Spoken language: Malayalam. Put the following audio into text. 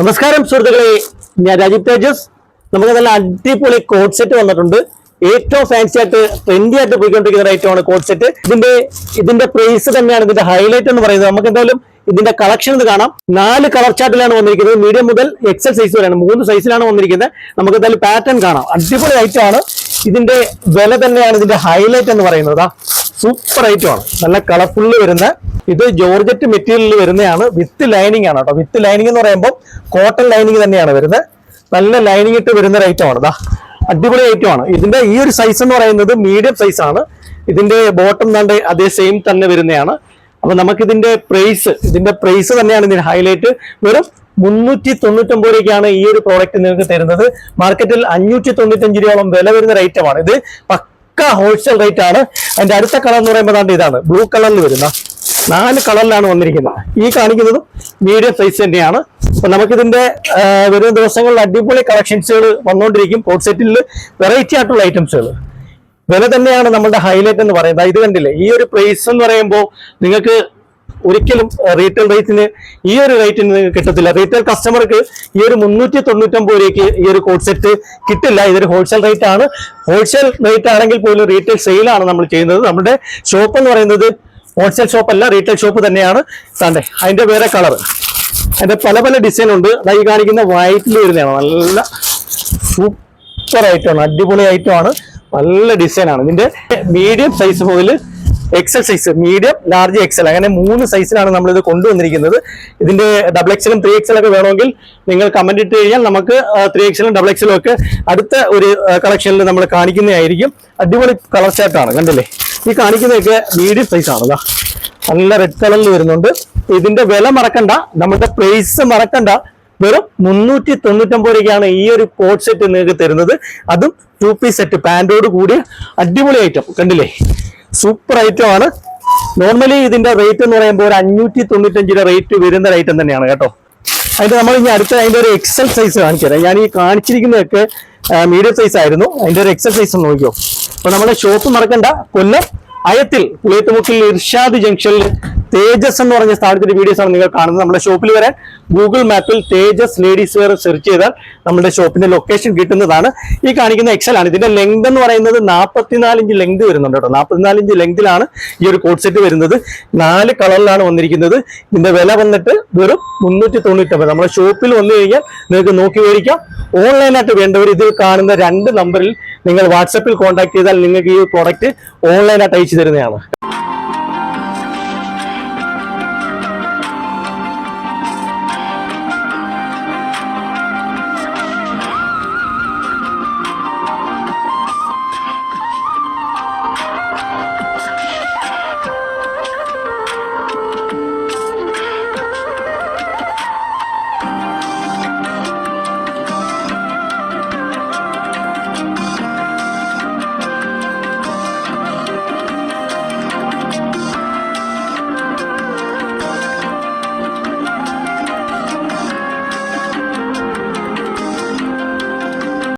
നമസ്കാരം സുഹൃത്തുക്കളെ. ഞാൻ രാജീവ് തേജസ്. നമുക്ക് നല്ല അടിപൊളി കോഡ് സെറ്റ് വന്നിട്ടുണ്ട്. ഏറ്റവും ഫാൻസി ആയിട്ട് ട്രെൻഡി ആയിട്ട് പോയിക്കൊണ്ടിരിക്കുന്ന ഐറ്റമാണ് കോഡ് സെറ്റ് ഇതിന്റെ ഇതിന്റെ പ്രൈസ് തന്നെയാണ് ഇതിന്റെ ഹൈലൈറ്റ് എന്ന് പറയുന്നത്. നമുക്ക് എന്തായാലും ഇതിന്റെ കളക്ഷൻ ഇത് കാണാം. നാല് കളർ ചാർട്ടിലാണ് വന്നിരിക്കുന്നത്. മീഡിയം മുതൽ എക്സൽ സൈസ് വരെയാണ്. മൂന്ന് സൈസിലാണ് വന്നിരിക്കുന്നത്. നമുക്ക് എന്തായാലും പാറ്റേൺ കാണാം. അടിപൊളി ഐറ്റമാണ് ഇതിന്റെ വില തന്നെയാണ് ഇതിന്റെ ഹൈലൈറ്റ് എന്ന് പറയുന്നത്. സൂപ്പർ ഐറ്റം ആണ്. നല്ല കളർഫുള്ള് വരുന്ന ഇത് ജോർജറ്റ് മെറ്റീരിയലിൽ വരുന്നതാണ്. വിത്ത് ലൈനിങ് ആണ് കേട്ടോ. വിത്ത് ലൈനിങ് എന്ന് പറയുമ്പോൾ കോട്ടൺ ലൈനിങ് തന്നെയാണ് വരുന്നത്. നല്ല ലൈനിങ് ഇട്ട് വരുന്ന ഒരു ഐറ്റം ആണ്. അടിപൊളി ഐറ്റം ആണ്. ഇതിന്റെ ഈ ഒരു സൈസ് എന്ന് പറയുന്നത് മീഡിയം സൈസ് ആണ്. ഇതിന്റെ ബോട്ടം തന്നെ അതേ സെയിം തന്നെ വരുന്നതാണ്. അപ്പൊ നമുക്ക് ഇതിന്റെ പ്രൈസ് ഇതിന്റെ പ്രൈസ് തന്നെയാണ് ഇതിന്റെ ഹൈലൈറ്റ് വെറും മുന്നൂറ്റി തൊണ്ണൂറ്റൊമ്പത് രൂപയ്ക്കാണ് ഈ ഒരു പ്രോഡക്റ്റ് നിങ്ങൾക്ക് തരുന്നത്. മാർക്കറ്റിൽ അഞ്ഞൂറ്റി തൊണ്ണൂറ്റഞ്ച് രൂപയോളം വില വരുന്ന ഒരു ഐറ്റമാണ് ഇത് പക്ക ഹോൾസെയിൽ റേറ്റ് ആണ്. അതിന്റെ അടുത്ത കളർ എന്ന് പറയുമ്പോൾ ദാണ്ട് ഇതാണ്. ബ്ലൂ കളറിൽ വരുന്ന നാല് കളറിലാണ് വന്നിരിക്കുന്നത്. ഈ കാണിക്കുന്നത് മീഡിയം സൈസ് തന്നെയാണ്. അപ്പൊ നമുക്കിതിന്റെ വരുന്ന വരും ദിവസങ്ങളിൽ അടിപൊളി കളക്ഷൻസുകൾ വന്നുകൊണ്ടിരിക്കും പോട്ട് സെറ്റിൽ വെറൈറ്റി ആയിട്ടുള്ള ഐറ്റംസുകൾ വില തന്നെയാണ് നമ്മുടെ ഹൈലൈറ്റ് എന്ന് പറയുന്നത്. ഇത് കണ്ടില്ലേ? ഈ ഒരു പ്രൈസ് എന്ന് പറയുമ്പോൾ നിങ്ങൾക്ക് ഒരിക്കലും റീറ്റെയിൽ റേറ്റിന് ഈ ഒരു റേറ്റിന് കിട്ടത്തില്ല. റീറ്റെയിൽ കസ്റ്റമർക്ക് ഈ ഒരു മുന്നൂറ്റി തൊണ്ണൂറ്റൊമ്പത് രൂപയ്ക്ക് ഈ ഒരു കോഡ് സെറ്റ് കിട്ടില്ല. ഇതൊരു ഹോൾസെയിൽ റേറ്റ് ആണ്. ഹോൾസെയിൽ റേറ്റ് ആണെങ്കിൽ പോലും റീറ്റെയിൽ സെയിലാണ് നമ്മൾ ചെയ്യുന്നത്. നമ്മുടെ ഷോപ്പ് എന്ന് പറയുന്നത് ഹോൾസെയിൽ ഷോപ്പ് അല്ല റീറ്റെയിൽ ഷോപ്പ് തന്നെയാണ്. താണ്ടെ അതിന്റെ വേറെ കളർ അതിന്റെ പല പല ഡിസൈൻ ഉണ്ട്. ഈ കാണിക്കുന്ന വൈറ്റിൽ വരുന്നതാണ്. നല്ല സൂപ്പർ ഐറ്റമാണ് അടിപൊളി ഐറ്റമാണ് നല്ല ഡിസൈനാണ് ഇതിന്റെ മീഡിയം സൈസ് മുതൽ XL size medium large XL അങ്ങനെ മൂന്ന് സൈസിലാണ് നമ്മൾ ഇത് കൊണ്ടുവന്നിരിക്കുന്നത്. ഇതിന്റെ ഡബിൾ എക്സലും ത്രീ എക്സലും ഒക്കെ വേണമെങ്കിൽ നിങ്ങൾ കമന്റ് ഇട്ട് കഴിഞ്ഞാൽ നമുക്ക് ത്രീ എക്സലും ഡബിൾ എക്സലും ഒക്കെ അടുത്ത ഒരു കളക്ഷനിൽ നമ്മൾ കാണിക്കുന്നതായിരിക്കും. അടിപൊളി കളർ ചാർട്ടാണ് കണ്ടല്ലേ? ഈ കാണിക്കുന്നതൊക്കെ മീഡിയം സൈസ് ആണ്. നല്ല റെഡ് കളറിൽ വരുന്നുണ്ട്. ഇതിന്റെ വില മറക്കണ്ട. നമ്മുടെ പ്രൈസ് മറക്കണ്ട. വെറും മുന്നൂറ്റി തൊണ്ണൂറ്റൊമ്പത് രൂപയ്ക്കാണ് ഈ ഒരു കോട്ട് സെറ്റ് നിങ്ങൾക്ക് തരുന്നത്. അതും ടു പീസ് സെറ്റ് പാന്റോട് കൂടിയ അടിപൊളി ഐറ്റം കണ്ടില്ലേ? സൂപ്പർ ഐറ്റം ആണ്. നോർമലി ഇതിന്റെ റേറ്റ് എന്ന് പറയുമ്പോൾ ഒരു അഞ്ഞൂറ്റി തൊണ്ണൂറ്റഞ്ച് രൂപ റേറ്റ് വരുന്ന ഐറ്റം തന്നെയാണ് കേട്ടോ. അതിന്റെ നമ്മൾ ഇനി അടുത്ത അതിന്റെ ഒരു എക്സൽ സൈസ് കാണിച്ചുതരാം. ഞാൻ ഈ കാണിച്ചിരിക്കുന്നതൊക്കെ മീഡിയം സൈസ് ആയിരുന്നു. അതിന്റെ ഒരു എക്സൽ സൈസ് നോക്കിയോ. അപ്പൊ നമ്മുടെ ഷോപ്പ് മറക്കണ്ട. കൊല്ലം അയത്തിൽ പുളിയത്തുമുക്കിൽ ഇർഷാദ് ജംഗ്ഷനിൽ തേജസ് എന്ന് പറഞ്ഞ സ്ഥാനത്തിന്റെ വീഡിയോസ് ആണ് നിങ്ങൾ കാണുന്നത്. നമ്മുടെ ഷോപ്പിൽ വരാൻ ഗൂഗിൾ മാപ്പിൽ തേജസ് ലേഡീസ് വെയർ സെർച്ച് ചെയ്താൽ നമ്മുടെ ഷോപ്പിന്റെ ലൊക്കേഷൻ കിട്ടുന്നതാണ്. ഈ കാണിക്കുന്ന എക്സൽ ആണ്. ഇതിന്റെ ലെങ്ത് എന്ന് പറയുന്നത് നാൽപ്പത്തിനാല് ഇഞ്ച് ലെങ്ത് വരുന്നുണ്ട് കേട്ടോ. നാൽപ്പത്തിനാല് ഇഞ്ച് ലെങ്തിലാണ് ഈ ഒരു കോട്ട് സെറ്റ് വരുന്നത്. നാല് കളറിലാണ് വന്നിരിക്കുന്നത്. ഇതിന്റെ വില വന്നിട്ട് വെറും മുന്നൂറ്റി തൊണ്ണൂറ്റൊമ്പത് നമ്മുടെ ഷോപ്പിൽ വന്നു കഴിഞ്ഞാൽ നിങ്ങൾക്ക് നോക്കി മേടിക്കാം. ഓൺലൈനായിട്ട് വേണ്ടവർ ഇതിൽ കാണുന്ന രണ്ട് നമ്പറിൽ നിങ്ങൾ വാട്സപ്പിൽ കോൺടാക്ട് ചെയ്താൽ നിങ്ങൾക്ക് ഈ പ്രോഡക്റ്റ് ഓൺലൈനായിട്ട് അയച്ചു തരുന്നതാണ്.